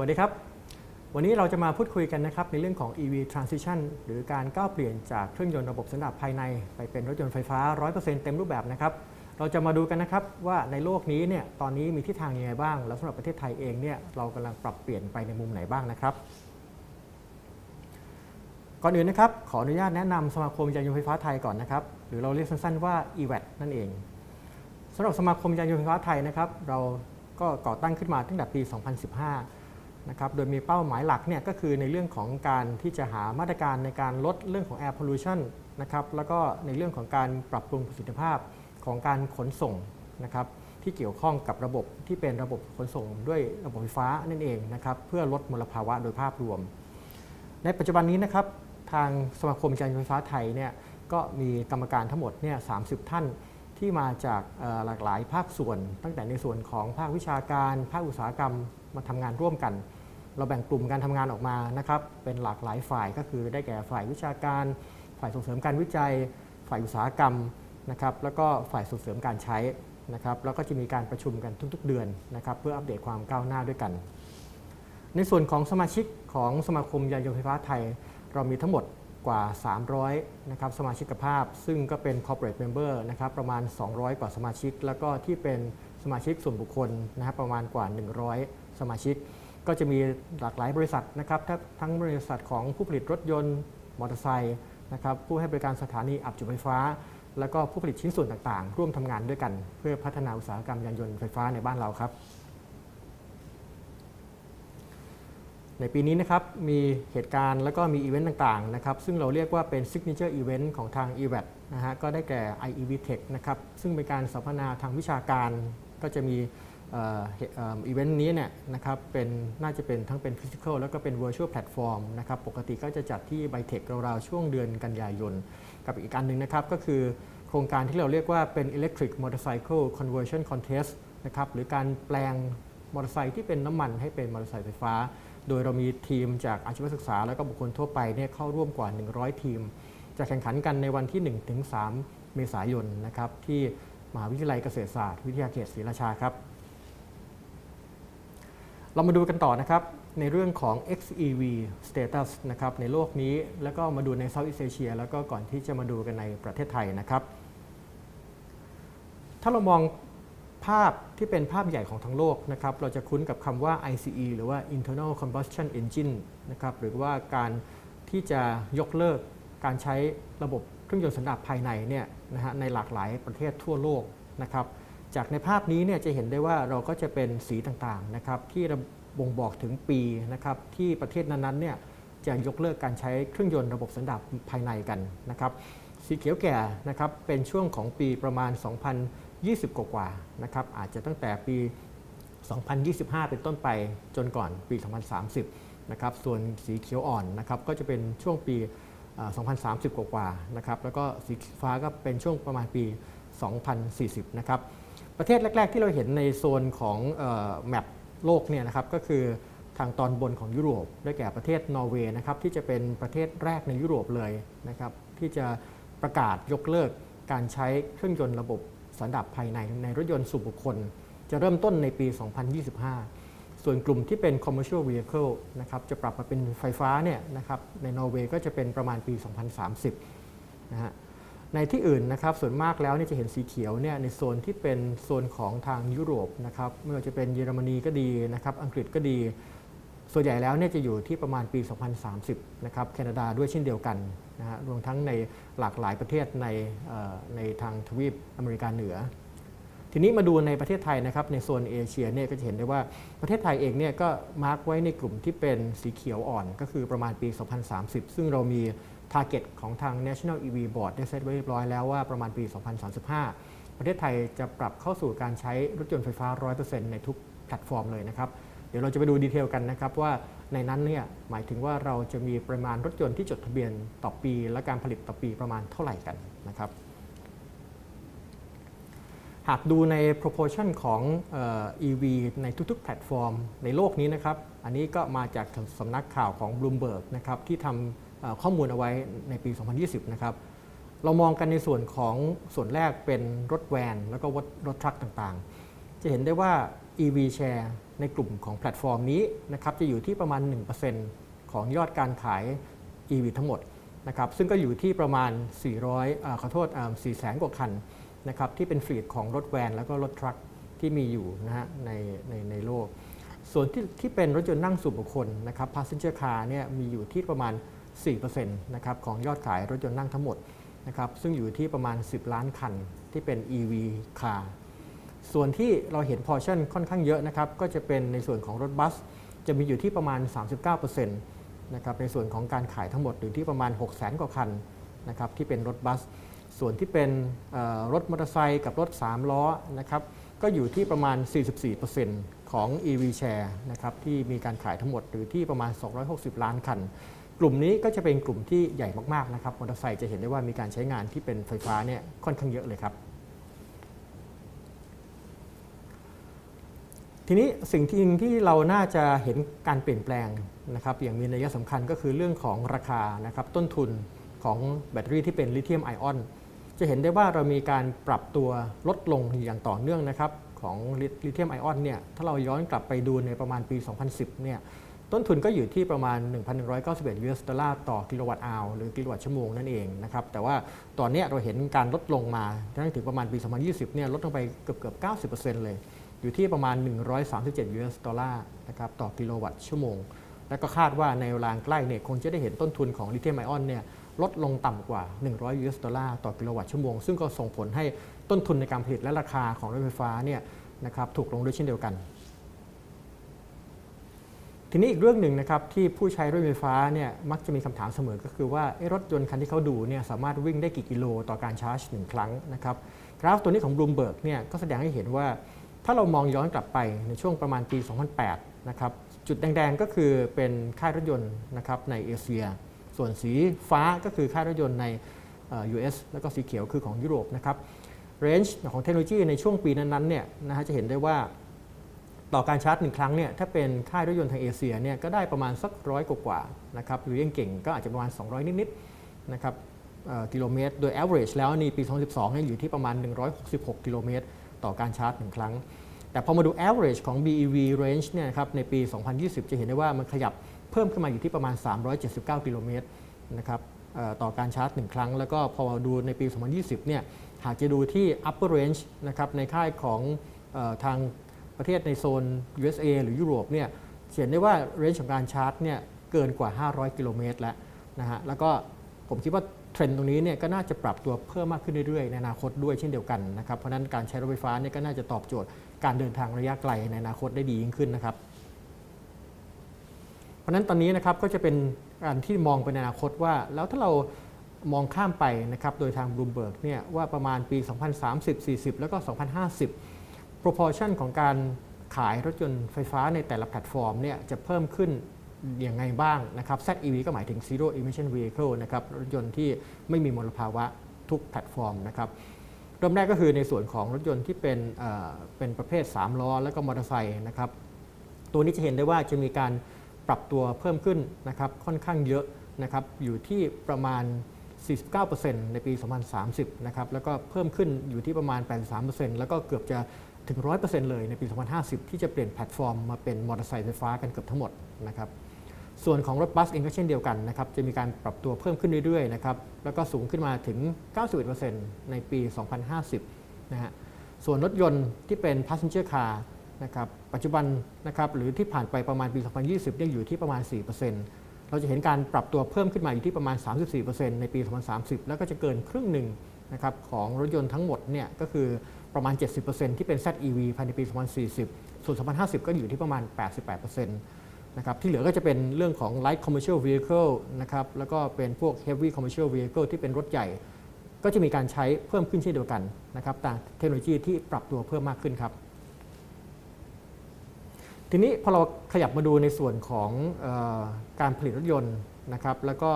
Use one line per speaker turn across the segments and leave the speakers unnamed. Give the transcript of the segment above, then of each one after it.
สวัสดีครับ วันนี้เราจะมาพูดคุยกันนะครับในเรื่องของ EV transition หรือการก้าวเปลี่ยนจากเครื่องยนต์ระบบสันดาปภายใน ไปเป็นรถยนต์ไฟฟ้า 100%เต็มรูปแบบนะครับ เราจะมาดูกันนะครับว่าในโลกนี้เนี่ยตอนนี้มีทิศทางยังไงบ้าง แล้วสำหรับประเทศไทยเองเนี่ยเรากำลังปรับเปลี่ยนไปในมุมไหนบ้างนะครับ ก่อนอื่นนะครับขออนุญาตแนะนำสมาคมยานยนต์ไฟฟ้าไทยก่อนนะครับหรือเราเรียกสั้นๆว่า EVAT นั่นเองสำหรับสมาคมยานยนต์ไฟฟ้าไทยนะครับเราก็ก่อตั้งขึ้นมาตั้งแต่ปี 2015 นะครับโดยมีเป้าหมายหลักเนี่ยก็คือในเรื่องของการที่จะหามาตรการในการลดเรื่องของ air pollution นะครับแล้วก็ในเรื่องของการปรับปรุงประสิทธิภาพของการขนส่งนะครับที่เกี่ยวข้องกับระบบที่เป็นระบบขนส่งด้วยระบบไฟฟ้านั่นเองนะครับเพื่อลดมลภาวะโดยภาพรวม ในปัจจุบันนี้นะครับทางสมาคมยานยนต์ไฟฟ้าไทยเนี่ยก็มีกรรมการทั้งหมดเนี่ย30ท่านที่มาจากหลากหลายภาคส่วน ตั้งแต่ในส่วนของภาควิชาการ ภาคอุตสาหกรรมมาทำงานร่วมกัน เราแบ่งกลุ่มการทำงานออกมานะครับเป็นหลากหลายฝ่ายก็คือได้แก่ฝ่ายวิชาการ ฝ่ายส่งเสริมการวิจัย ฝ่ายอุตสาหกรรมนะครับแล้วก็ฝ่ายส่งเสริมการใช้นะครับแล้วก็จะมีการประชุมกันทุกๆ เดือนนะครับเพื่ออัปเดตความก้าวหน้าด้วยกัน ในส่วนของสมาชิกของสมาคมยานยนต์ไฟฟ้าไทย เรามีทั้งหมดกว่า 300นะครับสมาชิกภาพ ซึ่งก็เป็น corporate member นะครับประมาณ 200 กว่าสมาชิก แล้วก็ที่เป็นสมาชิกส่วนบุคคลนะครับประมาณกว่า 100 สมาชิก ก็จะมีหลากหลายบริษัทนะครับทั้งบริษัทของผู้ผลิตรถยนต์มอเตอร์ไซค์นะครับผู้ให้บริการสถานีอับจุไฟฟ้า แล้วก็ผู้ผลิตชิ้นส่วนต่างๆ ร่วมทำงานด้วยกัน เพื่อพัฒนาอุตสาหกรรมยานยนต์ไฟฟ้าในบ้านเราครับ ในปีนี้นะครับมีเหตุการณ์แล้วก็มีอีเวนต์ต่างๆนะครับซึ่งเราเรียกว่าเป็น signature event ของทาง e v a t นะฮะก็ได้แก่ IEV Tech นะครับซึ่งเป็นการสัมมนาทางวิชาการก็จะมี อีเวนต์นี้เนี่ยนะครับเป็นน่าจะเป็นทั้งเป็น physical แล้วก็เป็น virtual platform นะครับปกติก็จะจัดที่ b y t e c h ราวๆช่วงเดือนกันยายน กับอีกอันหนึ่งนะครับก็คือโครงการที่เราเรียกว่าเป็น electric motorcycle conversion contest นะครับหรือการแปลงมอเตอร์ไซค์ที่เป็นน้ำมันให้เป็นมอเตอร์ไซค์ไฟฟ้า โดยเรามีทีมจากอาชีวศึกษา และก็บุคคลทั่วไปเนี่ยเข้าร่วมกว่า 100 ทีม จะแข่งขันกันในวันที่ 1-3 เมษายนนะครับที่มหาวิทยาลัยเกษตรศาสตร์ วิทยาเขตศรีราชาครับ เรามาดูกันต่อนะครับ ในเรื่องของ XEV status นะครับในโลกนี้แล้วก็มาดูใน Southeast Asia แล้วก็ก่อนที่จะมาดูกันในประเทศไทยนะครับ ถ้าเรามองภาพที่เป็นภาพใหญ่ของทั้งโลกนะครับ เราจะคุ้นกับคำว่า ICE หรือว่า Internal Combustion Engine นะครับหรือว่าการที่จะยกเลิกการใช้ระบบเครื่องยนต์สันดาปภายในเนี่ยนะฮะในหลากหลายประเทศทั่วโลกนะครับ จากในภาพนี้เนี่ยจะเห็นได้ว่าเราก็จะเป็นสีต่างๆนะครับที่ระบ่งบอกถึงปีนะครับที่ประเทศนั้นๆเนี่ยจะยกเลิกการใช้เครื่องยนต์ระบบสันดาปภายในกันนะครับสีเขียวแก่นะครับเป็นช่วงของปีประมาณ 2020 กว่าๆนะครับอาจจะตั้งแต่ปี 2025 เป็นต้นไปจนก่อนปี 2030 นะครับส่วนสีเขียวอ่อนนะครับก็จะเป็นช่วงปีอ่า2030 กว่าๆนะครับแล้วก็สีฟ้าก็เป็นช่วงประมาณปี 2040 นะครับ ประเทศแรก ๆ ที่เราเห็นในโซนของแมปโลกเนี่ยนะครับก็คือทางตอนบนของยุโรปได้แก่ประเทศนอร์เวย์นะครับที่จะเป็นประเทศแรกในยุโรปเลยนะครับที่จะประกาศยกเลิกการใช้เครื่องยนต์ระบบสันดาปภายในในรถยนต์ส่วนบุคคล จะเริ่มต้นในปี 2025 ส่วนกลุ่มที่เป็น commercial vehicle นะครับจะปรับมาเป็นไฟฟ้าเนี่ยนะครับในนอร์เวย์ก็จะเป็นประมาณปี 2030นะฮะ ในที่อื่นนะครับส่วนมากแล้วเนี่ยจะเห็นสีเขียวเนี่ยในโซนที่เป็นโซนของทางยุโรปนะครับไม่ว่าจะเป็นเยอรมนีก็ดีนะครับอังกฤษก็ดี ส่วนใหญ่แล้วเนี่ยจะอยู่ที่ประมาณปี 2030 นะครับแคนาดาด้วยเช่นเดียวกันนะฮะรวมทั้งในหลากหลายประเทศในในทางทวีปอเมริกาเหนือ ทีนี้มาดูในประเทศไทยนะครับในโซนเอเชียเนี่ยก็จะเห็นได้ว่าประเทศไทยเองเนี่ยก็มาร์กไว้ในกลุ่มที่เป็นสีเขียวอ่อนก็คือประมาณปี 2030 ซึ่งเรามี t a r g e t ของทาง National EV Board ได้เซตไว้เรียบร้อยแล้วว่าประมาณปี 2035 ประเทศไทยจะปรับเข้าสู่การใช้รถยนต์ไฟฟ้า 100%ในทุกแพลตฟอร์มเลยนะครับ เดี๋ยวเราจะไปดูดีเทลกันนะครับว่าในนั้นเนี่ยหมายถึงว่าเราจะมีปริมาณรถยนต์ที่จดทะเบียนต่อปี และการผลิตต่อปีประมาณเท่าไหร่กันนะครับหากดูใน proportion ของเอ่อ EV ในทุกๆ แพลตฟอร์มในโลกนี้นะครับ อันนี้ก็มาจากสำนักข่าวของ Bloomberg นะครับที่ทำ ข้อมูลเอาไว้ในปี 2020 นะครับ เรามองกันในส่วนของส่วนแรกเป็นรถแวนแล้วก็รถรถทรัคต่างๆ จะเห็นได้ว่า EV Share ในกลุ่มของแพลตฟอร์มนี้นะครับจะอยู่ที่ประมาณ 1%ของยอดการขาย EV ทั้งหมดนะครับซึ่งก็อยู่ที่ประมาณ 400อขอโทษ4แสนกว่าคันนะครับที่เป็นฟลีดของรถแวนแล้วก็รถทรัคที่มีอยู่นะฮะในในในโลก ส่วนที่ที่เป็นรถยนต์นั่งส่วนบุคคลนะครับ passenger car เนี่ยมีอยู่ที่ประมาณ 4%นะครับของยอดขายรถยนต์นั่งทั้งหมดนะครับซึ่งอยู่ที่ประมาณ 10 ล้านคันที่เป็น EV car ส่วนที่เราเห็นพอชั่นค่อนข้างเยอะนะครับก็จะเป็นในส่วนของรถบัส จะมีอยู่ที่ประมาณ 39%นะครับในส่วนของการขายทั้งหมดอยู่ที่ประมาณ 6 0 0 0 0 กว่าคันนะครับที่เป็นรถบัส ส่วนที่เป็นรถมอเตอร์ไซค์กับรถ 3 ล้อนะครับก็อยู่ที่ประมาณ 44%ข ของ EV Share นะครับที่มีการขายทั้งหมดหรือที่ประมาณ 260 ล้านคัน กลุ่มนี้ก็จะเป็นกลุ่มที่ใหญ่มากๆนะครับมอเตอร์ไซค์จะเห็นได้ว่ามีการใช้งานที่เป็นไฟฟ้าเนี่ยค่อนข้างเยอะเลยครับ ทีนี้สิ่งที่ที่เราน่าจะเห็นการเปลี่ยนแปลงนะครับอย่างมีนัยสำคัญก็คือเรื่องของราคานะครับต้นทุนของแบตเตอรี่ที่เป็นลิเธียมไอออนจะเห็นได้ว่าเรามีการปรับตัวลดลงอย่างต่อเนื่องนะครับ ของลิเธียมไอออนเนี่ยถ้าเราย้อนกลับไปดูในประมาณปี 2010เนี่ยต้นทุนก็อยู่ที่ประมาณ 1,191 US ดอลลาร์ต่อกิโลวัตต์อาวหรือกิโลวัตต์ชั่วโมงนั่นเองนะครับแต่ว่าตอนนี้เราเห็นการลดลงมาถึงประมาณปี 2020เนี่ยลดลงไปเกือบเกือบ90%เลย อยู่ที่ประมาณ 137 US ดอลลาร์นะครับต่อกิโลวัตต์ชั่วโมง และก็คาดว่าในเวลาใกล้เนี่ยคงจะได้เห็นต้นทุนของลิเธียมไอออนเนี่ยลดลงต่ำกว่า 100 US ดอลลาร์ต่อกิโลวัตต์ชั่วโมง ซึ่งก็ส่งผลให้ ต้นทุนในการผลิตและราคาของรถไฟฟ้าเนี่ยนะครับถูกลงด้วยเช่นเดียวกัน ทีนี้อีกเรื่องหนึ่งนะครับที่ผู้ใช้รถไฟฟ้าเนี่ยมักจะมีคำถามเสมอก็คือว่ารถยนต์คันที่เขาดูเนี่ยสามารถวิ่งได้กี่กิโลต่อการชาร์จหนึ่งครั้งนะครับกราฟตัวนี้ของ Bloomberg เนี่ยก็แสดงให้เห็นว่าถ้าเรามองย้อนกลับไปในช่วงประมาณปี 2008 นะครับจุดแดงๆก็คือเป็นค่ายรถยนต์นะครับในเอเชีย ส่วนสีฟ้าก็คือค่ายรถยนต์ในอ่อ US แล้วก็สีเขียวคือของยุโรปนะครับ เรนจ์ของเทคโนโลยีในช่วงปีนั้นๆเนี่ยนะฮะจะเห็นได้ว่าต่อการชาร์จหนึ่งครั้งเนี่ยถ้าเป็นค่ายรถยนต์ทางเอเชียเนี่ยก็ได้ประมาณสักร้อยกว่านะครับหรือยังเก่งก็อาจจะประมาณ 200 นิดๆนะครับกิโลเมตร โดย average แล้วในปี 2012เนี่ยอยู่ที่ประมาณ 166 กิโลเมตร ต่อการชาร์จหนึ่งครั้ง แต่พอมาดู average ของ BEV range เนี่ยครับในปี 2020 จะเห็นได้ว่ามันขยับเพิ่มขึ้นมาอยู่ที่ประมาณ 379 กิโลเมตรนะครับต่อการชาร์จหนึ่งครั้ง แล้วก็พอดูในปี 2020 เนี่ย หากจะดูที่ upper range นะครับในค่ายของออทางประเทศในโซน USA หรือยุโรปเนี่ยเห็นได้ว่า range ของการชาร์จเนี่ยเกินกว่า 500 กิโลเมตรแล้วนะฮะแล้วก็ผมคิดว่าเทรนด์ตรงนี้เนี่ยก็น่าจะปรับตัวเพิ่มมากขึ้นเรื่อยๆในอนาคตด้วยเช่นเดียวกันนะครับเพราะนั้นการใช้รถไฟฟ้าเนี่ยก็น่าจะตอบโจทย์การเดินทางระยะไกลในอนาคตได้ดียิ่งขึ้นนะครับ เพราะนั้นตอนนี้นะครับก็จะเป็นการที่มองไปในอนาคตว่า แล้วถ้าเรา มองข้ามไปนะครับโดยทาง Bloomberg เนี่ยว่าประมาณปี 2030 40 แล้วก็ 2050 proportion ของการขายรถยนต์ไฟฟ้าในแต่ละแพลตฟอร์มเนี่ยจะเพิ่มขึ้นอย่างไงบ้างนะครับ ZEV ก็หมายถึง Zero Emission Vehicle นะครับรถยนต์ที่ไม่มีมลภาวะทุกแพลตฟอร์มนะครับเริ่มแรกก็คือในส่วนของรถยนต์ที่เป็นเอ่อเป็นประเภท 3 ล้อ แล้วก็มอเตอร์ไซค์นะครับตัวนี้จะเห็นได้ว่าจะมีการปรับตัวเพิ่มขึ้นนะครับค่อนข้างเยอะนะครับอยู่ที่ประมาณ 49%ในปี 2030 นะครับ แล้วก็เพิ่มขึ้นอยู่ที่ประมาณ 83%แล้วก็เกือบจะถึง 100%เลยในปี 2050 ที่จะเปลี่ยนแพลตฟอร์มมาเป็นมอเตอร์ไซค์ไฟฟ้ากันเกือบทั้งหมดนะครับ ส่วนของรถบัสเองก็เช่นเดียวกันนะครับ จะมีการปรับตัวเพิ่มขึ้นเรื่อยๆนะครับ แล้วก็สูงขึ้นมาถึง 91%ในปี 2050 นะฮะ ส่วนรถยนต์ที่เป็น passenger car นะครับ ปัจจุบันนะครับ หรือที่ผ่านไปประมาณปี 2020เนี่ยอยู่ที่ประมาณ 4% เราจะเห็นการปรับตัวเพิ่มขึ้นมาอยู่ที่ประมาณ 34%ในปี 2030 แล้วก็จะเกินครึ่งหนึ่งนะครับของรถยนต์ทั้งหมดเนี่ยก็คือประมาณ 70%ที่เป็น ZEV ภายในปี 2040 ส่วน 2050 ก็อยู่ที่ประมาณ 88%นะครับที่เหลือก็จะเป็นเรื่องของ light commercial vehicle นะครับแล้วก็เป็นพวก heavy commercial vehicle ที่เป็นรถใหญ่ ก็จะมีการใช้เพิ่มขึ้นเช่นเดียวกันนะครับแตามเทคโนโลยีที่ปรับตัวเพิ่มมากขึ้นครับ ทีนี้พอเราขยับมาดูในส่วนของออการผลิตรถยนต์นะครับ แล้วก็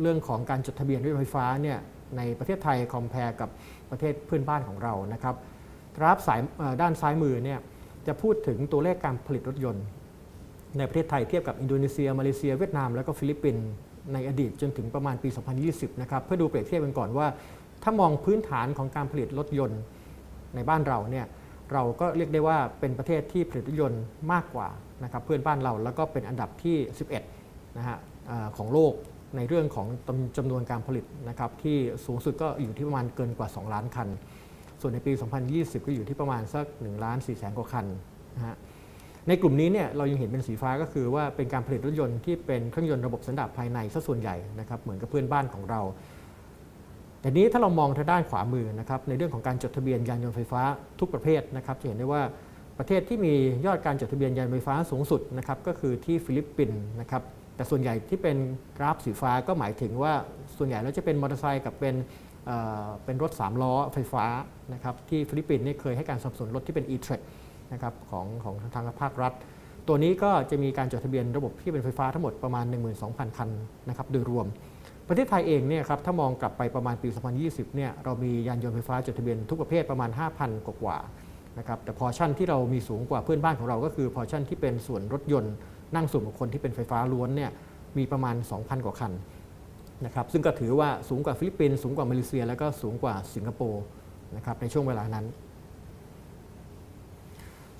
เรื่องของการจดทะเบียนรถยนต์ไฟฟ้าเนี่ยในประเทศไทยคอมเพลกับประเทศเพื่อนบ้านของเรานะครับกราฟสายด้านซ้ายมือเนี่ยจะพูดถึงตัวเลขการผลิตรถยนต์ ในประเทศไทยเทียบกับอินโดนีเซีย มาเลเซีย เวียดนาม แล้วก็ฟิลิปปินส์ในอดีตจนถึงประมาณปี 2020 นะครับ เพื่อดูเปรียบเทียบกันก่อนว่า ถ้ามองพื้นฐานของการผลิตรถยนต์ในบ้านเราเนี่ย เราก็เรียกได้ว่าเป็นประเทศที่ผลิตรถยนต์มากกว่านะครับเพื่อนบ้านเราแล้วก็เป็นอันดับที่ 11นะฮะของโลกในเรื่องของจำจำนวนการผลิตนะครับที่สูงสุดก็อยู่ที่ประมาณเกินกว่า 2 ล้านคัน ส่วนในปี 2020 ก็อยู่ที่ประมาณสัก1ล้าน4แสนกว่าคันนะฮะในกลุ่มนี้เนี่ยเรายังเห็นเป็นสีฟ้าก็คือว่าเป็นการผลิตรถยนต์ที่เป็นเครื่องยนต์ระบบสันดาปภายในซะส่วนใหญ่นะครับเหมือนกับเพื่อนบ้านของเรา แต่นี้ถ้าเรามองทางด้านขวามือนะครับในเรื่องของการจดทะเบียนยานยนต์ไฟฟ้าทุกประเภทนะครับจะเห็นได้ว่าประเทศที่มียอดการจดทะเบียนยานไฟฟ้าสูงสุดนะครับก็คือที่ฟิลิปปินส์นะครับแต่ส่วนใหญ่ที่เป็นกราฟสีฟ้าก็หมายถึงว่าส่วนใหญ่แล้วจะเป็นมอเตอร์ไซค์กับเป็นเเป็นรถ 3 ล้อไฟฟ้านะครับที่ฟิลิปปินส์เนี่ยเคยให้การสนับสนุนรถที่เป็น e-trek นะครับของของทางภาครัฐ ตัวนี้ก็จะมีการจดทะเบียนระบบที่เป็นไฟฟ้าทั้งหมดประมาณ 12,000 คันนะครับโดยรวม ประเทศไทยเองเนี่ยครับถ้ามองกลับไปประมาณปี 2020 เนี่ยเรามียานยนต์ไฟฟ้าจดทะเบียนทุกประเภทประมาณ 5,000กว่ากว่านะครับแต่พอชั่นที่เรามีสูงกว่าเพื่อนบ้านของเราก็คือพอชั่นที่เป็นส่วนรถยนต์นั่งส่วนบุคคลที่เป็นไฟฟ้าล้วนเนี่ยมีประมาณ 2,000 กว่าคันนะครับซึ่งก็ถือว่าสูงกว่าฟิลิปปินส์สูงกว่ามาเลเซีย แล้วก็สูงกว่าสิงคโปร์นะครับในช่วงเวลานั้น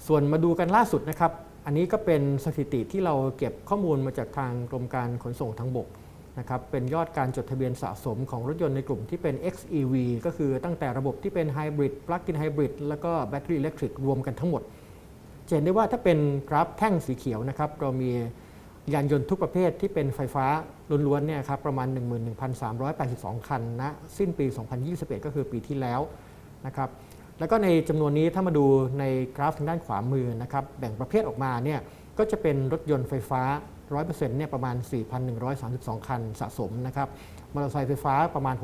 ส่วนมาดูกันล่าสุดนะครับ อันนี้ก็เป็นสถิติที่เราเก็บข้อมูลมาจากทางกรมการขนส่งทางบก นะครับเป็นยอดการจดทะเบียนสะสมของรถยนต์ในกลุ่มที่เป็น XEV ก็คือตั้งแต่ระบบที่เป็น Hybrid Plug-in Hybrid แล้วก็ Battery Electric รวมกันทั้งหมดเห็นได้ว่าถ้าเป็นกราฟแท่งสีเขียวนะครับเรามียานยนต์ทุกประเภทที่เป็นไฟฟ้าล้วนๆเนี่ยครับประมาณ 11,382 คันณสิ้นปี 2021 ก็คือปีที่แล้วนะครับแล้วก็ในจำนวนนี้ถ้ามาดูในกราฟทางด้านขวามือนะครับแบ่งประเภทออกมาเนี่ยก็จะเป็นรถยนต์ไฟฟ้า 100%เนี่ยประมาณ 4,132 คันสะสมนะครับมอเตอร์ไซค์ไฟฟ้าประมาณ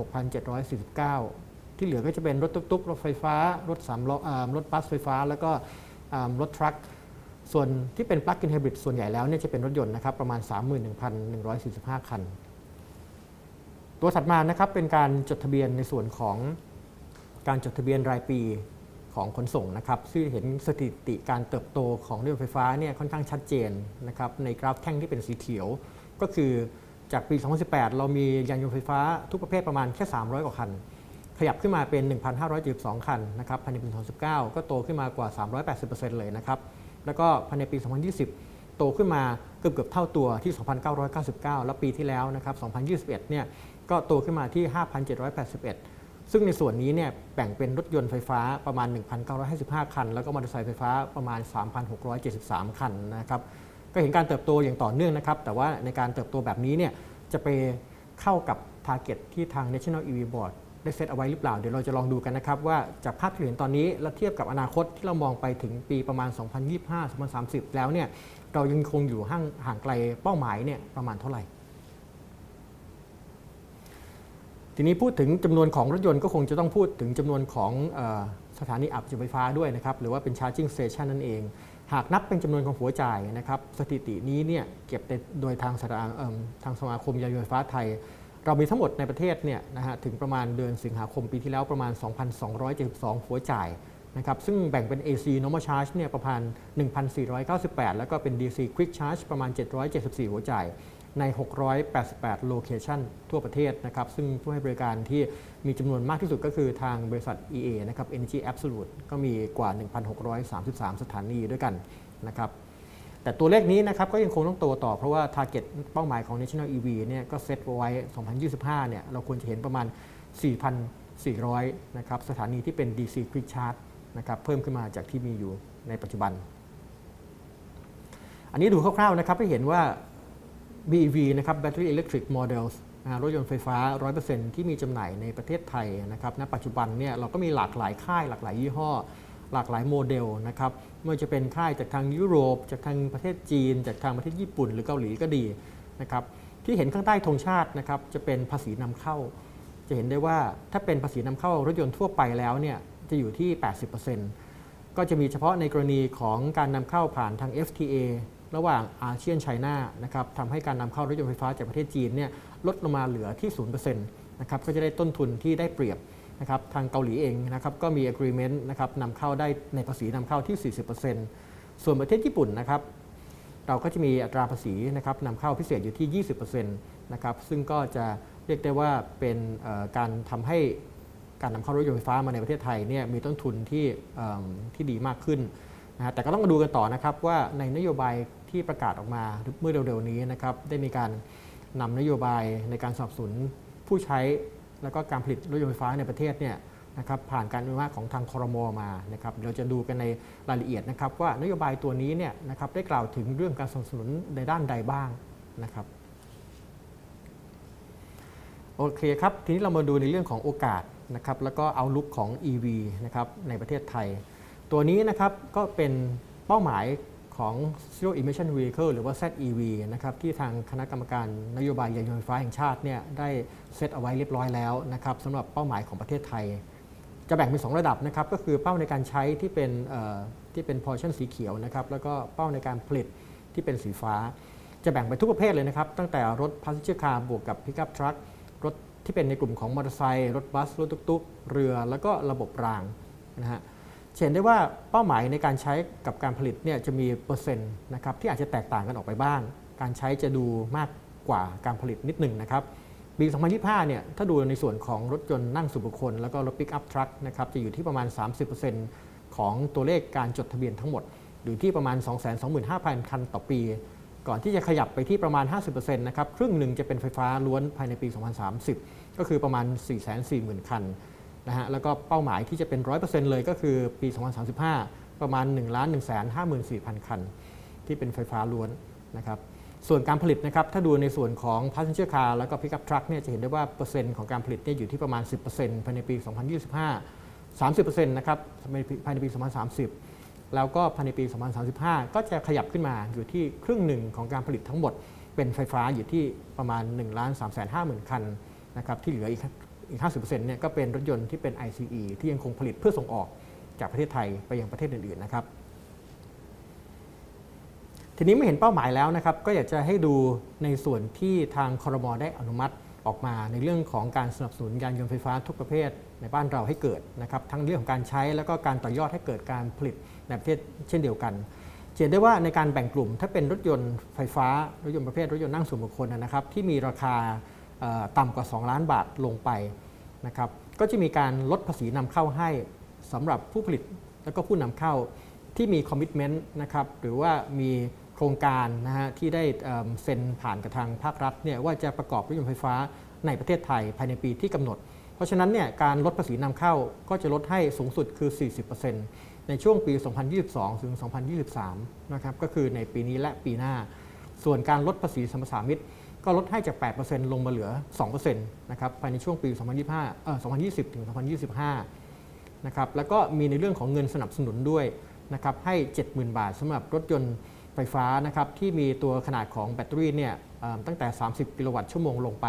6,749 ที่เหลือก็จะเป็นรถตุ๊กๆ รถไฟฟ้า รถสามล้อรถบัสไฟฟ้า แล้วก็รถทรัคส่วนที่เป็น Plug-in Hybrid ส่วนใหญ่แล้วเนี่ยจะเป็นรถยนต์นะครับประมาณ 31,145 คัน ตัวถัดมานะครับเป็นการจดทะเบียนในส่วนของการจดทะเบียนรายปี ของขนส่งนะครับซึ่งเห็นสถิติการเติบโตของรถยนต์ไฟฟ้าเนี่ยค่อนข้างชัดเจนนะครับในกราฟแท่งที่เป็นสีเขียว ก็คือจากปี 2018 เรามียานยนต์ไฟฟ้าทุกประเภทประมาณแค่ 300 กว่าคัน ขยับขึ้นมาเป็น 1,572 คันนะครับภายในปี 2019 ก็โตขึ้นมากว่า 380%เลยนะครับแล้วก็ภายในปี 2020 โตขึ้นมาเกือบเกือบเท่าตัวที่ 2,999 แล้วปีที่แล้วนะครับ 2021 เนี่ยก็โตขึ้นมาที่ 5,781 ซึ่งในส่วนนี้เนี่ยแบ่งเป็นรถยนต์ไฟฟ้าประมาณ 1,955 คัน แล้วก็มอเตอร์ไซค์ไฟฟ้าประมาณ 3,673 คันนะครับก็เห็นการเติบโตอย่างต่อเนื่องนะครับ แต่ว่าในการเติบโตแบบนี้เนี่ยจะไปเข้ากับ t a r g e t ที่ทาง National EV Board ได้เซตเอาไว้หรือเปล่า เดี๋ยวเราจะลองดูกันนะครับว่าจากภาพที่เห็นตอนนี้และเทียบกับอนาคตที่เรามองไปถึงปีประมาณ 2025-2030 แล้วเนี่ยเรายังคงอยู่ห่างห่างไกลเป้าหมายเนี่ยประมาณเท่าไหร่ ทีนี้พูดถึงจำนวนของรถยนต์ก็คงจะต้องพูดถึงจำนวนของอสถานีอัดจุไฟฟ้าด้วยนะครับหรือว่าเป็น charging station นั่นเอง หากนับเป็นจำนวนของหัวจ่ายนะครับสถิตินี้เนี่ยเก็บโดยทางสถานเอิ่มทางสมาคมยานยนต์ไฟฟ้าไทย เรามีทั้งหมดในประเทศเนี่ยนะฮะถึงประมาณเดือนสิงหาคมปีที่แล้วประมาณ 2,272 หัวจ่ายนะครับซึ่งแบ่งเป็น AC normal charge เนี่ยประมาณ 1,498 แล้วก็เป็น DC quick charge ประมาณ 774 หัวจ่าย ใน 688 โลเคชันทั่วประเทศนะครับ ซึ่งผู้ให้บริการที่มีจำนวนมากที่สุดก็คือทางบริษัท EA นะครับ Energy Absolute ก็มีกว่า 1,633 สถานีด้วยกันนะครับแต่ตัวเลขนี้นะครับก็ยังคงต้องโตต่อเพราะว่า Target เป้าหมายของ National EV เนี่ยก็เซตไว้ 2025 เนี่ยเราควรจะเห็นประมาณ 4,400 นะครับสถานีที่เป็น DC Quick Charge นะครับเพิ่มขึ้นมาจากที่มีอยู่ในปัจจุบัน อันนี้ดูคร่าวๆนะครับให้เห็นว่า BEV นะครับ Battery Electric Models รถยนต์ไฟฟ้า 100%ที่มีจำหน่ายในประเทศไทยนะครับณปัจจุบันเนี่ยเราก็มีหลากหลายค่ายหลากหลายยี่ห้อ หลากหลายโมเดลนะครับไม่ว่าจะเป็นค่ายจากทางยุโรป จากทางประเทศจีน จากทางประเทศญี่ปุ่น หรือเกาหลีก็ดีนะครับที่เห็นข้างใต้ธงชาตินะครับจะเป็นภาษีนำเข้า จะเห็นได้ว่าถ้าเป็นภาษีนำเข้ารถยนต์ทั่วไปแล้วเนี่ยจะอยู่ที่ 80%ก็จะมีเฉพาะในกรณีของการนำเข้าผ่านทาง FTA ระหว่างอาเซียนไชน่านะครับทำให้การนำเข้ารถยนต์ไฟฟ้าจากประเทศจีนเนี่ยลดลงมาเหลือที่0%นะครับก็จะได้ต้นทุนที่ได้เปรียบนะครับทางเกาหลีเองนะครับก็มี agreement นะครับนำเข้าได้ในภาษีนำเข้าที่ 40%ส่วนประเทศญี่ปุ่นนะครับเราก็จะมีอัตราภาษีนะครับนำเข้าพิเศษอยู่ที่ 20%นะครับซึ่งก็จะเรียกได้ว่าเป็นการทำให้การนำเข้ารถยนต์ไฟฟ้ามาในประเทศไทยเนี่ยมีต้นทุนที่ที่ดีมากขึ้นนะฮะแต่ก็ต้องมาดูกันต่อนะครับว่าในนโยบาย ที่ประกาศออกมาเมื่อเร็วๆนี้นะครับได้มีการนำนโยบายในการสนับสนุนผู้ใช้แล้วก็การผลิตรถยนต์ไฟฟ้าในประเทศเนี่ยนะครับผ่านการอนุมัติของทางคอรมอมานะครับเราจะดูกันในรายละเอียดนะครับ ว่านโยบายตัวนี้เนี่ยนะครับได้กล่าวถึงเรื่องการสนับสนุนในด้านใดบ้างนะครับโอเคครับทีนี้เรามาดูในเรื่องของโอกาสนะครับแล้วก็เอาลุกของ EV นะครับในประเทศไทย ตัวนี้นะครับก็เป็นเป้าหมาย ของ Zero Emission Vehicle หรือว่า ZEV นะครับที่ทางคณะกรรมการนโยบายยานยนต์ไฟฟ้าแห่งชาติเนี่ยได้เซตเอาไว้เรียบร้อยแล้วนะครับสำหรับเป้าหมายของประเทศไทย จะแบ่งเป็น 2 ระดับนะครับก็คือเป้าในการใช้ที่เป็นที่เป็นพอร์ชั่นสีเขียวนะครับแล้วก็เป้าในการผลิตที่เป็นสีฟ้า จะแบ่งไปทุกประเภทเลยนะครับ ตั้งแต่รถ passenger car บวกกับ pickup truck รถที่เป็นในกลุ่มของมอเตอร์ไซค์รถบัสรถตุ๊กๆ เรือ แล้วก็ระบบรางนะฮะ เห็นได้ว่าเป้าหมายในการใช้กับการผลิตเนี่ยจะมีเปอร์เซ็นต์นะครับที่อาจจะแตกต่างกันออกไปบ้าง การใช้จะดูมากกว่าการผลิตนิดหนึ่งนะครับปี 2025 เนี่ยถ้าดูในส่วนของรถยนต์นั่งส่วนบุคคล แล้วก็รถปิกอัพทรัคนะครับจะอยู่ที่ประมาณ 30%ของตัวเลขการจดทะเบียนทั้งหมด อยู่ที่ประมาณ 225,000 คันต่อปี ก่อนที่จะขยับไปที่ประมาณ 50%นะครับครึ่งหนึ่งจะเป็นไฟฟ้าล้วนภายในปี 2030 ก็คือประมาณ 440,000 คัน นะฮะแล้วก็เป้าหมายที่จะเป็น 100%เลยก็คือปี 2035 ประมาณ 1 1 5 4 0 0 0 คัน ที่เป็นไฟฟ้าล้วนนะครับส่วนการผลิตนะครับถ้าดูในส่วนของ passenger car แล้วก็ pickup truck เนี่ยจะเห็นได้ว่าเปอร์เซ็นต์ของการผลิตเนี่ยอยู่ที่ประมาณ 10%ภายในปี 2025 30%นะครับภายในปี 2030 แล้วก็ภายในปี 2035 ก็จะขยับขึ้นมาอยู่ที่ครึ่งหนึ่งของการผลิตทั้งหมดเป็นไฟฟ้าอยู่ที่ประมาณ 1 3 5 0 0 0 0คันนะครับที่เหลืออีก อีก 50%เนี่ยก็เป็นรถยนต์ที่เป็น ICE ที่ยังคงผลิตเพื่อส่งออกจากประเทศไทยไปยังประเทศอื่นๆนะครับ ทีนี้ไม่เห็นเป้าหมายแล้วนะครับ ก็อยากจะให้ดูในส่วนที่ทางคอรมอได้อนุมัติออกมาในเรื่องของการสนับสนุนยานยนต์ไฟฟ้าทุกประเภทในบ้านเราให้เกิดนะครับ ทั้งเรื่องของการใช้แล้วก็การต่อยอดให้เกิดการผลิตในประเทศเช่นเดียวกันเห็นได้ว่าในการแบ่งกลุ่มถ้าเป็นรถยนต์ไฟฟ้า รถยนต์ประเภท รถยนต์นั่งส่วนบุคคลนะครับ ที่มีราคา ต่ำกว่า 2 ล้านบาทลงไปนะครับก็จะมีการลดภาษีนำเข้าให้สำหรับผู้ผลิตแล้วก็ผู้นำเข้าที่มีคอมมิชเมนต์นะครับหรือว่ามีโครงการนะฮะที่ได้เซ็นผ่านกับทางภาครัฐเนี่ยว่าจะประกอบรถยนต์ไฟฟ้าในประเทศไทยภายในปีที่กำหนด เพราะฉะนั้นเนี่ยการลดภาษีนำเข้าก็จะลดให้สูงสุดคือ 40%ในช่วงปี 2022 ถึง 2023 นะครับก็คือในปีนี้และปีหน้า ส่วนการลดภาษีสมปทามิตร ก็ลดให้จาก 8%ลงมาเหลือ 2%นะครับภายในช่วงปี 2025เอ่อ2020 ถึง 2025 นะครับแล้วก็มีในเรื่องของเงินสนับสนุนด้วยนะครับให้ 70,000 บาทสำหรับรถยนต์ไฟฟ้านะครับที่มีตัวขนาดของแบตเตอรี่เนี่ยตั้งแต่ 30 กิโลวัตต์ชั่วโมงลงไป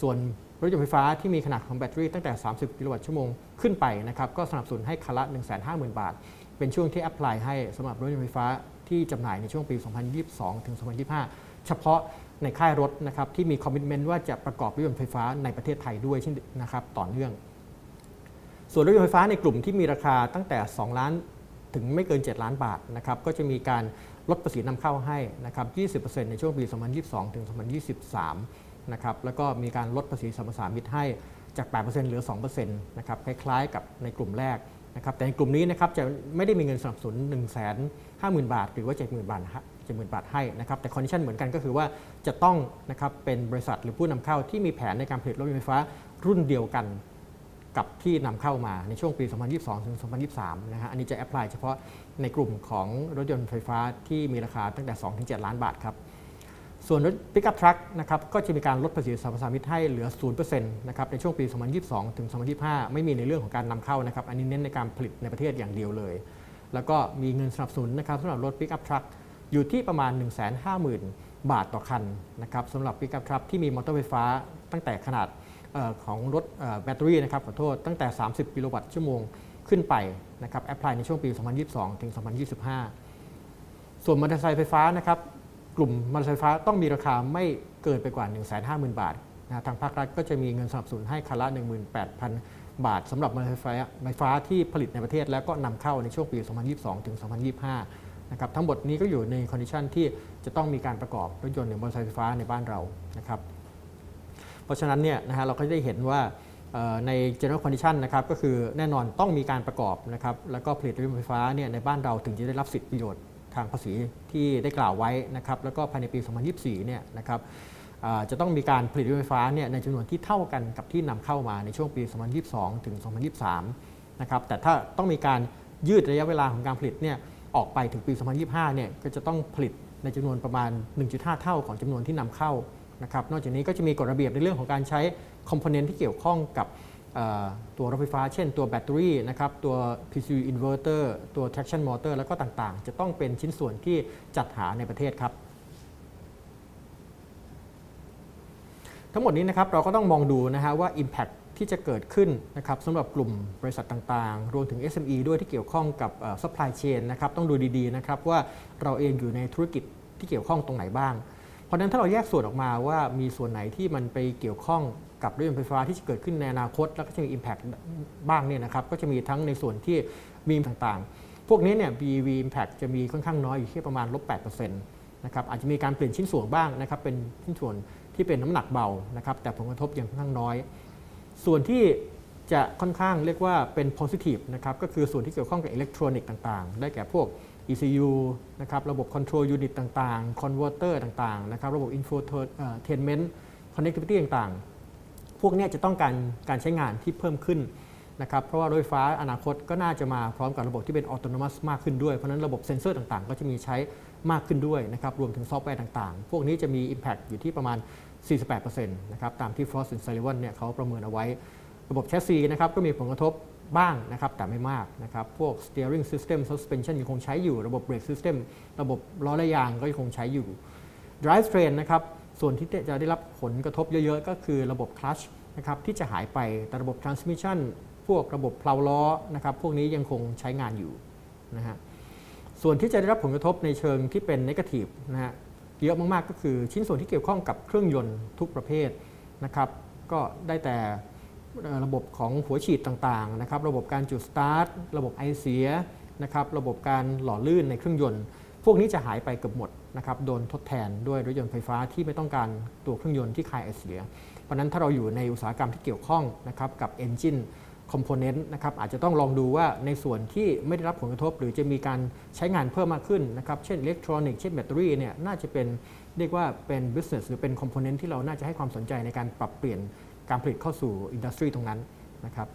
ส่วนรถยนต์ไฟฟ้าที่มีขนาดของแบตเตอรี่ตั้งแต่ 30 กิโลวัตต์ชั่วโมงขึ้นไปนะครับก็สนับสนุนให้คันละ 150,000 บาท เป็นช่วงที่แอพพลายให้สำหรับรถยนต์ไฟฟ้าที่จำหน่ายในช่วงปี 2022 ถึง 2025 เฉพาะ ในค่ายรถนะครับที่มีคอมมิชเมนต์ว่าจะประกอบรถยนต์ไฟฟ้าในประเทศไทยด้วยเช่นนะครับต่อเนื่อง ส่วนรถยนต์ไฟฟ้าในกลุ่มที่มีราคาตั้งแต่ 2 ล้านถึงไม่เกิน 7 ล้านบาทนะครับก็จะมีการลดภาษีนำเข้าให้นะครับ 20%ในช่วงปี 2022 ถึง 2023 นะครับแล้วก็มีการลดภาษีสรรพสามิตให้จาก 8%เหลือ 2%นะครับคล้ายๆกับในกลุ่มแรกนะครับแต่ในกลุ่มนี้นะครับจะไม่ได้มีเงินสนับสนุน 1 5 0 0 0 0 บาท หรือว่า 70,000 บาทฮะ 70,000 บาทให้นะครับแต่คอนดิชันเหมือนกันก็คือว่าจะต้องนะครับเป็นบริษัทหรือผู้นำเข้าที่มีแผนในการผลิตรถยนต์ไฟฟ้ารุ่นเดียวกันกับที่นำเข้ามาในช่วงปี 2022 ถึง 2023 นะฮะ อันนี้จะแอพพลายเฉพาะในกลุ่มของรถยนต์ไฟฟ้าที่มีราคาตั้งแต่ 2 ถึง 7 ล้านบาทครับ ส่วนรถ Pickup Truck นะครับ ก็จะมีการลดภาษีสรรพสามิตให้เหลือ 0%นะครับ ในช่วงปี 2022 ถึง 2025 ไม่มีในเรื่องของการนำเข้านะครับ อันนี้เน้นในการผลิตในประเทศอย่างเดียวเลย แล้วก็มีเงินสนับสนุนนะครับสำหรับรถ Pickup Truck อ อยู่ที่ประมาณ 150,000 บาทต่อคันนะครับสำหรับ Pickup Truck ที่มีมอเตอร์ไฟฟ้าตั้งแต่ขนาดออของรถแบตเตอรี่นะครับขอโทษตั้งแต่ 30 กิโลวัตต์ชั่วโมงขึ้นไปนะครับแอพพลายในช่วงปี 2022 ถึง 2025 ส่วนมอเตอร์ไซค์ไฟฟ้านะครับกลุ่มมอเตอร์ไซค์ไฟฟ้าต้องมีราคาไม่เกินไปกว่า 150,000 บาทนะทางภาครัฐก็จะมีเงินสนับสนุนให้คันละ 18,000 บาทสำหรับมอเตอร์ไซค์ไฟฟ้าที่ผลิตในประเทศ แล้วก็นำเข้าในช่วงปี 2022 ถึง 2025 นะครับทั้งหมดนี้ก็อยู่ในคอนดิชันที่จะต้องมีการประกอบรถยนต์หรือมอเตอร์ไซค์ไฟฟ้าในบ้านเรานะครับเพราะฉะนั้นเนี่ยนะฮะเราก็ได้เห็นว่าใน general condition นะครับก็คือแน่นอนต้องมีการประกอบนะครับแล้วก็ผลิตรถยนต์ไฟฟ้าเนี่ยในบ้านเราถึงจะได้รับสิทธิประโยชน์ทางภาษีที่ได้กล่าวไว้นะครับแล้วก็ภายในปี 2024 เนี่ยนะครับจะต้องมีการผลิตรถยนต์ไฟฟ้าเนี่ยในจำนวนที่เท่ากันกับที่นำเข้ามาในช่วงปี 2022 ถึง 2023 นะครับแต่ถ้าต้องมีการยืดระยะเวลาของการผลิตเนี่ย ออกไปถึงปี 2025 เนี่ยก็จะต้องผลิตในจำนวนประมาณ 1.5 เท่าของจำนวนที่นำเข้านะครับ นอกจากนี้ก็จะมีกฎระเบียบในเรื่องของการใช้คอมโพเนนต์ที่เกี่ยวข้องกับตัวรถไฟฟ้า เช่นตัวแบตเตอรี่นะครับ ตัว PCU inverter ตัว traction motor แล้วก็ต่างๆ จะต้องเป็นชิ้นส่วนที่จัดหาในประเทศครับ ทั้งหมดนี้นะครับเราก็ต้องมองดูนะฮะว่า Impact ที่จะเกิดขึ้นนะครับสำหรับกลุ่มบริษัทต่างๆ รวมถึง SME ด้วยที่เกี่ยวข้องกับเอ่อ supply chain นะครับต้องดูดีๆนะครับว่าเราเองอยู่ในธุรกิจที่เกี่ยวข้องตรงไหนบ้าง เพราะนั้นถ้าเราแยกส่วนออกมาว่ามีส่วนไหนที่มันไปเกี่ยวข้องกับรถยนต์ไฟฟ้าที่จะเกิดขึ้นในอนาคต แล้วก็จะมี Impact บ้างเนี่ยนะครับก็จะมีทั้งในส่วนที่มีต่างๆ พวกนี้เนี่ย BEV Impact จะมีค่อนข้างน้อยอยู่ที่ประมาณลบ8%นะครับอาจจะมีการเปลี่ยนชิ้นส่วนบ้างนะครับเป็นชิ้นส่วนที่เป็นน้ำหนักเบานะครับแต่ผลกระทบยังค่อนข้างน้อย ส่วนที่จะค่อนข้างเรียกว่าเป็น positive นะครับก็คือส่วนที่เกี่ยวข้องกับอิเล็กทรอนิกส์ต่างๆ ได้แก่พวก ECU นะครับระบบ control unit ต่างๆ converter ต่างๆนะครับระบบ infotainment connectivity ต่างๆ พวกนี้จะต้องการการใช้งานที่เพิ่มขึ้นนะครับเพราะว่ารถไฟฟ้าอนาคตก็น่าจะมาพร้อมกับระบบที่เป็น autonomous มากขึ้นด้วย เพราะฉะนั้นระบบเซ็นเซอร์ต่างๆ ก็จะมีใช้มากขึ้นด้วยนะครับรวมถึงซอฟต์แวร์ต่างๆ พวกนี้จะมี impact อยู่ที่ประมาณ 48%นะครับตามที่ Frost Sullivan เนี่ยเขาประเมินเอาไว้ ระบบแชสซีนะครับก็มีผลกระทบบ้างนะครับแต่ไม่มากนะครับพวก steering system suspension ยังคงใช้อยู่ระบบ brake system ระบบล้อและยางก็ยังคงใช้อยู่ drive train นะครับส่วนที่จะได้รับผลกระทบเยอะๆ ก็คือระบบ clutch นะครับที่จะหายไปแต่ระบบ transmission พวกระบบเพลาล้อนะครับพวกนี้ยังคงใช้งานอยู่นะฮะส่วนที่จะได้รับผลกระทบในเชิงที่เป็น negative นะฮะ เยอะมากๆ ก็คือชิ้นส่วนที่เกี่ยวข้องกับเครื่องยนต์ทุกประเภทนะครับก็ได้แต่ระบบของหัวฉีดต่างๆนะครับระบบการจุดสตาร์ทระบบไอเสียนะครับระบบการหล่อลื่นในเครื่องยนต์ พวกนี้จะหายไปเกือบหมดนะครับโดนทดแทนด้วยรถยนต์ไฟฟ้าที่ไม่ต้องการตัวเครื่องยนต์ที่คายไอเสีย เพราะนั้นถ้าเราอยู่ในอุตสาหกรรมที่เกี่ยวข้องนะครับกับ Engine Component น คอมโพเนนต์นะครับอาจจะต้องลองดูว่าในส่วนที่ไม่ได้รับผลกระทบ หรือจะมีการใช้งานเพิ่มมากขึ้นนะครับเช่นอิเล็กทรอนิกส์เช่นแบตเตอรี่เนี่ยน่าจะเป็นเรียกว่าเป็น business หรือเป็น component ที่เราน่าจะให้ความสนใจในการปรับเปลี่ยนการผลิตเข้าสู่อินดัสทรีตรงนั้นนะครับ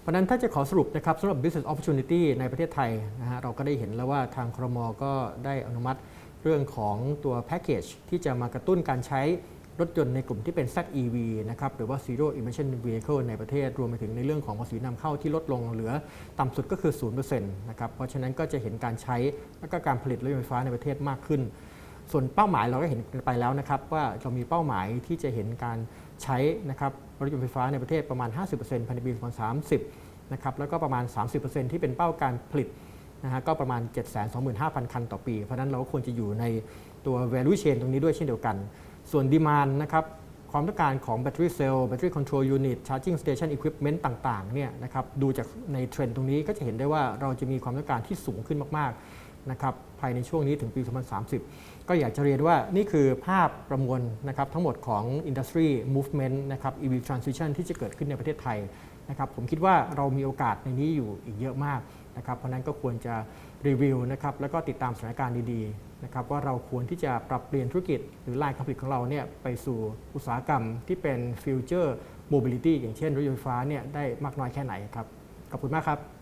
เพราะฉะนั้นถ้าจะขอสรุปนะครับสำหรับ business opportunity ในประเทศไทยนะฮะเราก็ได้เห็นแล้วว่าทางครมก็ได้อนุมัติเรื่องของตัวแพ็กเกจที่จะมากระตุ้นการใช้ รถยนต์ในกลุ่มที่เป็น ZEV นะครับหรือว่า Zero Emission Vehicle ในประเทศ รวมไปถึงในเรื่องของภาษีนำเข้าที่ลดลงเหลือต่ำสุดก็คือ 0%นะครับ เพราะฉะนั้นก็จะเห็นการใช้และก็การผลิตรถยนต์ไฟฟ้าในประเทศมากขึ้น ส่วนเป้าหมายเราก็เห็นไปแล้วนะครับว่าเรามีเป้าหมายที่จะเห็นการใช้นะครับรถยนต์ไฟฟ้าในประเทศประมาณ 50%ภายในปี 2030 นะครับแล้วก็ประมาณ 30%ที่เป็นเป้าการผลิตนะฮะก็ประมาณ 725,000 คันต่อปี เพราะฉะนั้นเราก็ควรจะอยู่ในตัว value chain ตรงนี้ด้วยเช่นเดียวกัน ส่วน demand นะครับความต้องการของแบตเตอรี่เซลล์แบตเตอรี่คอนโทรลยูนิตชาร์จิ่งสเตชันอุปกรณ์ต่างๆเนี่ยนะครับดูจากในเทรนด์ตรงนี้ก็จะเห็นได้ว่าเราจะมีความต้องการที่สูงขึ้นมากๆนะครับภายในช่วงนี้ถึงปี 2030 ก็อยากจะเรียนว่านี่คือภาพประมวลนะครับทั้งหมดของ Industry Movement นะครับ EV Transition ที่จะเกิดขึ้นในประเทศไทยนะครับผมคิดว่าเรามีโอกาสในนี้อยู่อีกเยอะมากนะครับเพราะฉะนั้นก็ควรจะรีวิวนะครับแล้วก็ติดตามสถานการณ์ดีๆ นะครับว่าเราควรที่จะปรับเปลี่ยนธุรกิจ หรือลายการผลิตของเราเนี่ยไปสู่อุตสาหกรรมที่เป็นฟิวเจอร์โมบิลิตี้อย่างเช่นรถยนต์ไฟฟ้าเนี่ยได้มากน้อยแค่ไหนครับ ขอบคุณมากครับ